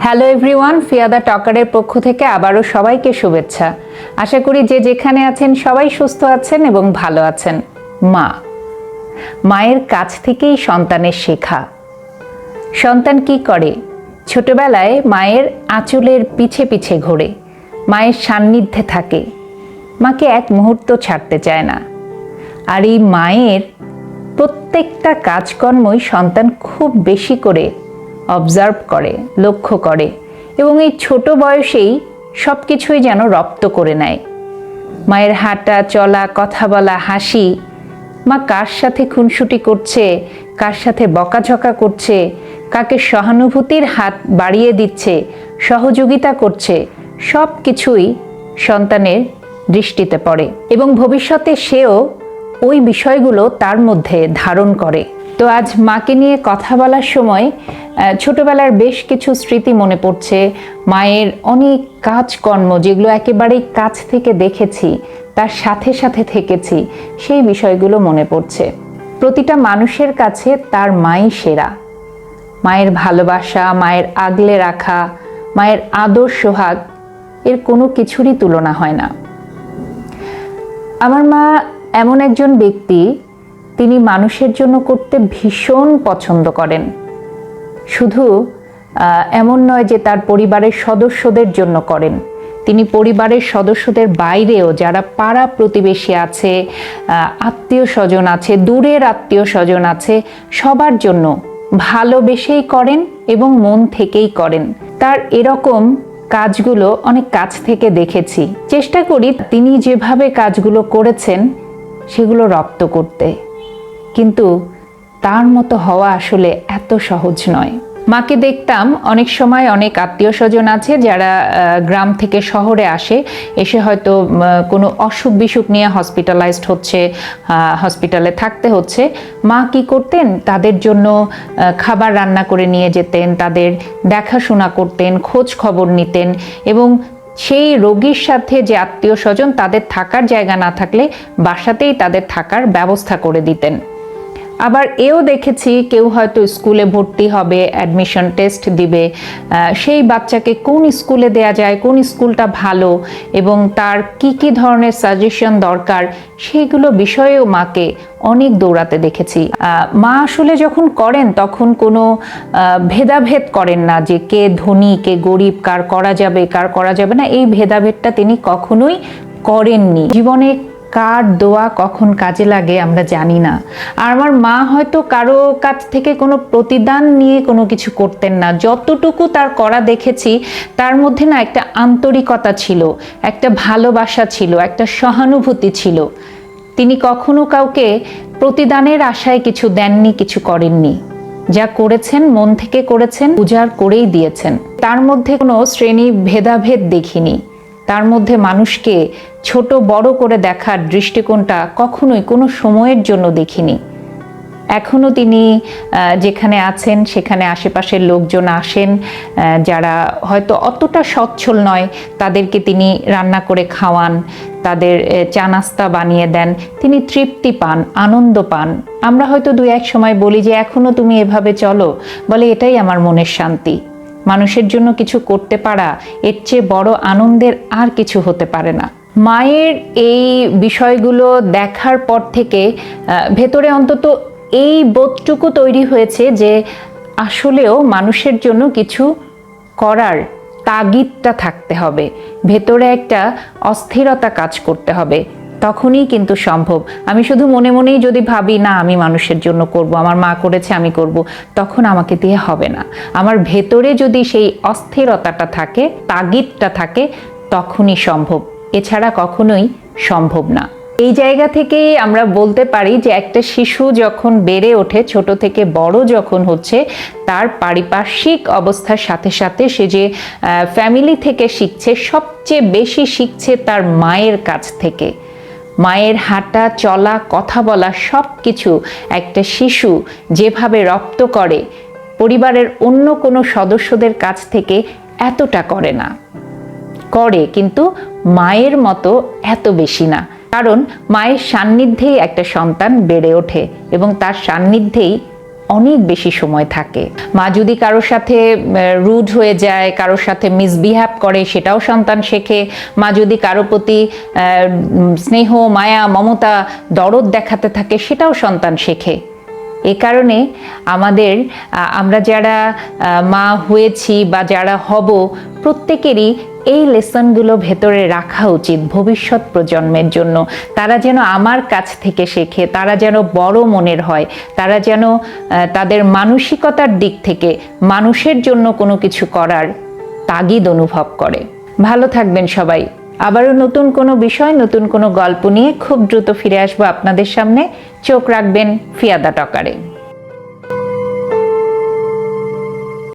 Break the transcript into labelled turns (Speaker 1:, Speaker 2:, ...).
Speaker 1: Hello everyone ফিয়াদা টকারের পক্ষ থেকে আবারও সবাইকে শুভেচ্ছা। আশা করি যে যেখানে আছেন সবাই সুস্থ আছেন এবং ভালো আছেন। মা, মায়ের কাছ থেকেই সন্তানের শেখা। সন্তান কি করে? ছোটবেলায় মায়ের আঁচলের পিছে পিছে ঘোরে। মায়ের সান্নিধ্যে থাকে। মাকে এক মুহূর্ত ছাড়তে চায় না। আর এই মায়ের প্রত্যেকটা কাজকর্মই সন্তান খুব বেশি করে অবজার্ভ করে, লক্ষ্য করে এবং এই ছোট বয়সেই সব কিছুই যেন রপ্ত করে নেয়। মায়ের হাঁটা, চলা, কথা বলা, হাসি, মা কার সাথে খুনসুটি করছে, কার সাথে বকাঝকা করছে, কাকে সহানুভূতির হাত বাড়িয়ে দিচ্ছে, সহযোগিতা করছে সব কিছুই সন্তানের দৃষ্টিতে পড়ে এবং ভবিষ্যতে সেও ওই বিষয়গুলো তার মধ্যে ধারণ করে। তো আজ মাকে নিয়ে কথা বলার সময় ছোটবেলার বেশ কিছু স্মৃতি মনে পড়ছে। মায়ের অনেক কাজকর্ম যেগুলো একেবারেই কাছ থেকে দেখেছি, তার সাথে সাথে থেকেছি, সেই বিষয়গুলো মনে পড়ছে। প্রতিটা মানুষের কাছে তার মাই সেরা। মায়ের ভালোবাসা, মায়ের আগলে রাখা, মায়ের আদর সোহাগ, এর কোনো কিছুরই তুলনা হয় না। আমার মা এমন একজন ব্যক্তি, তিনি মানুষের জন্য করতে ভীষণ পছন্দ করেন। শুধু এমন নয় যে তার পরিবারের সদস্যদের জন্য করেন। তিনি পরিবারের সদস্যদের বাইরেও যারা পাড়া প্রতিবেশী আছে আত্মীয় স্বজন আছে, দূরের আত্মীয় স্বজন আছে, সবার জন্য ভালোবেসেই করেন এবং মন থেকেই করেন। তার এরকম কাজগুলো অনেক কাছ থেকে দেখেছি। চেষ্টা করি তিনি যেভাবে কাজগুলো করেছেন, সেগুলো রপ্ত করতে। কিন্তু তার মতো হওয়া আসলে এত সহজ নয়। মাকে দেখতাম অনেক সময় অনেক আত্মীয় স্বজন আছে যারা গ্রাম থেকে শহরে আসে, এসে হয়তো কোনো অসুখ বিসুখ নিয়ে হসপিটালাইজড হচ্ছে হসপিটালে থাকতে হচ্ছে। মা কি করতেন? তাদের জন্য খাবার রান্না করে নিয়ে যেতেন, তাদের দেখাশোনা করতেন, খোঁজ খবর নিতেন এবং সেই রোগীর সাথে যে আত্মীয় স্বজন তাদের থাকার জায়গা না থাকলে বাসাতেই তাদের থাকার ব্যবস্থা করে দিতেন। আবার এও দেখেছি কেউ হয়তো স্কুলে ভর্তি হবে অ্যাডমিশন টেস্ট দিবে। সেই বাচ্চাকে কোন স্কুলে দেয়া যায়, কোন স্কুলটা ভালো এবং তার কি কি ধরনের সাজেশন দরকার সেইগুলো বিষয়েও মাকে অনেক দৌড়াতে দেখেছি। মা আসলে যখন করেন তখন কোনো ভেদাভেদ করেন না যে কে ধনী, কে গরিব, কার করা যাবে, কার করা যাবে না। এই ভেদাভেদটা তিনি কখনোই করেননি। জীবনে কার দোয়া কখন কাজে লাগে আমরা জানি না। আর আমার মা হয়তো কারও কাছ থেকে কোনো প্রতিদান নিয়ে কোনো কিছু করতেন না। যতটুকু তার করা দেখেছি, তার মধ্যে না একটা আন্তরিকতা ছিল, একটা ভালোবাসা ছিল, একটা সহানুভূতি ছিল। তিনি কখনো কাউকে প্রতিদানের আশায় কিছু দেননি, কিছু করেননি। যা করেছেন, মন থেকে করেছেন, উজাড় করেই দিয়েছেন। তার মধ্যে কোনো শ্রেণি ভেদাভেদ দেখিনি। তার মধ্যে মানুষকে ছোট বড় করে দেখার দৃষ্টিকোণটা কখনোই কোনো সময়ের জন্য দেখিনি। এখনও তিনি যেখানে আছেন, সেখানে আশেপাশের লোকজন আসেন যারা হয়তো অতটা সচ্ছল নয়, তাদেরকে তিনি রান্না করে খাওয়ান, তাদের চা নাস্তা বানিয়ে দেন, তিনি তৃপ্তি পান, আনন্দ পান। আমরা হয়তো দু এক সময় বলি যে, এখনও তুমি এভাবে চলো? বলে, এটাই আমার মনের শান্তি। মানুষের জন্য কিছু করতে পারা, এর চেয়ে বড় আনন্দের আর কিছু হতে পারে না। মায়ের এই বিষয়গুলো দেখার পর থেকে ভেতরে অন্তত এই বোধটুকু তৈরি হয়েছে যে, আসলেও মানুষের জন্য কিছু করার তাগিদটা থাকতে হবে। ভেতরে একটা অস্থিরতা কাজ করতে হবে। তখনই কিন্তু সম্ভব। আমি শুধু মনে মনেই যদি ভাবি, না, আমি মানুষের জন্য করব, আমার মা করেছে, আমি করব, তখন আমাকে দিয়ে হবে না। আমার ভেতরে যদি সেই অস্থিরতাটা থাকে, তাগিদটা থাকে, তখনই সম্ভব। এছাড়া কখনোই সম্ভব না। এই জায়গা থেকেই আমরা বলতে পারি যে, একটা শিশু যখন বেড়ে ওঠে, ছোট থেকে বড় যখন হচ্ছে, তার পারিপার্শ্বিক অবস্থার সাথে সাথে সে যে ফ্যামিলি থেকে শিখছে, সবচেয়ে বেশি শিখছে তার মায়ের কাছ থেকে। মায়ের হাঁটা, চলা, কথা বলা সব কিছু একটা শিশু যেভাবে রপ্ত করে, পরিবারের অন্য কোনো সদস্যদের কাছ থেকে এতটা করে না। করে কিন্তু মায়ের মতো এত বেশি না। কারণ মায়ের সান্নিধ্যেই একটা সন্তান বেড়ে ওঠে এবং তার সান্নিধ্যেই অনেক বেশি সময় থাকে। মা যদি কারোর সাথে রুড হয়ে যায়, কারোর সাথে মিসবিহেভ করে, সেটাও সন্তান শেখে। মা যদি কারও প্রতি স্নেহ, মায়া, মমতা, দরদ দেখাতে থাকে, সেটাও সন্তান শেখে। এ কারণে আমাদের আমরা যারা মা হয়েছি বা যারা হব, প্রত্যেকেরই এই লেসনগুলো ভেতরে রাখা উচিত ভবিষ্যৎ প্রজন্মের জন্য। তারা যেন আমার কাছ থেকে শেখে, তারা যেন বড় মনের হয়, তারা যেন তাদের মানসিকতার দিক থেকে মানুষের জন্য কোনো কিছু করার তাগিদ অনুভব করে। ভালো থাকবেন সবাই। আবারও নতুন কোনো বিষয়, নতুন কোনো গল্প নিয়ে খুব দ্রুত ফিরে আসব আপনাদের সামনে। চোখ রাখবেন ফিয়াদা টকারে